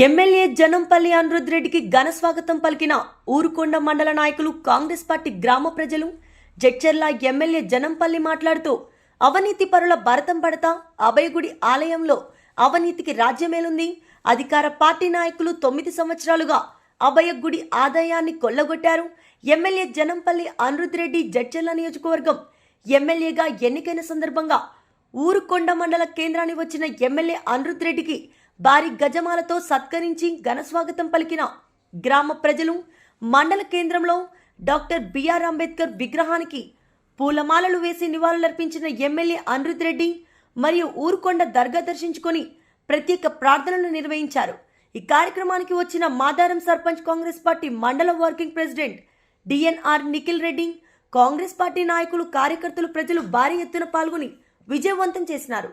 MLA Janampally Anirudh రెడ్డికి ఘన స్వాగతం పలికిన ఊరుకొండ మండల నాయకులు కాంగ్రెస్ పార్టీ గ్రామ ప్రజలు. జడ్చెర్ల ఎమ్మెల్యే జనంపల్లి మాట్లాడుతూ అవినీతి పరుల భరతం పడతా అభయగుడి ఆలయంలో అవినీతికి రాజ్యమేలుంది. అధికార పార్టీ నాయకులు తొమ్మిది సంవత్సరాలుగా అభయగుడి ఆదాయాన్ని కొల్లగొట్టారు. ఎమ్మెల్యే జనంపల్లి అనిరుద్ రెడ్డి జడ్చెర్ల నియోజకవర్గం ఎమ్మెల్యేగా ఎన్నికైన సందర్భంగా ఊరుకొండ మండల కేంద్రానికి వచ్చిన ఎమ్మెల్యే అనిరుద్ రెడ్డికి భారీ గజమాలతో సత్కరించి ఘనస్వాగతం పలికిన గ్రామ ప్రజలు మండల కేంద్రంలో డాక్టర్ బిఆర్ అంబేద్కర్ విగ్రహానికి పూలమాలలు వేసి నివాళులర్పించిన ఎమ్మెల్యే అనిరుద్ రెడ్డి మరియు ఊరుకొండ దర్గా దర్శించుకొని ప్రత్యేక ప్రార్థనలు నిర్వహించారు. ఈ కార్యక్రమానికి వచ్చిన మాదారం సర్పంచ్ కాంగ్రెస్ పార్టీ మండల working president DNR Nikhil Reddy Congress party నాయకులు కార్యకర్తలు ప్రజలు భారీ ఎత్తున పాల్గొని విజయవంతం చేసినారు.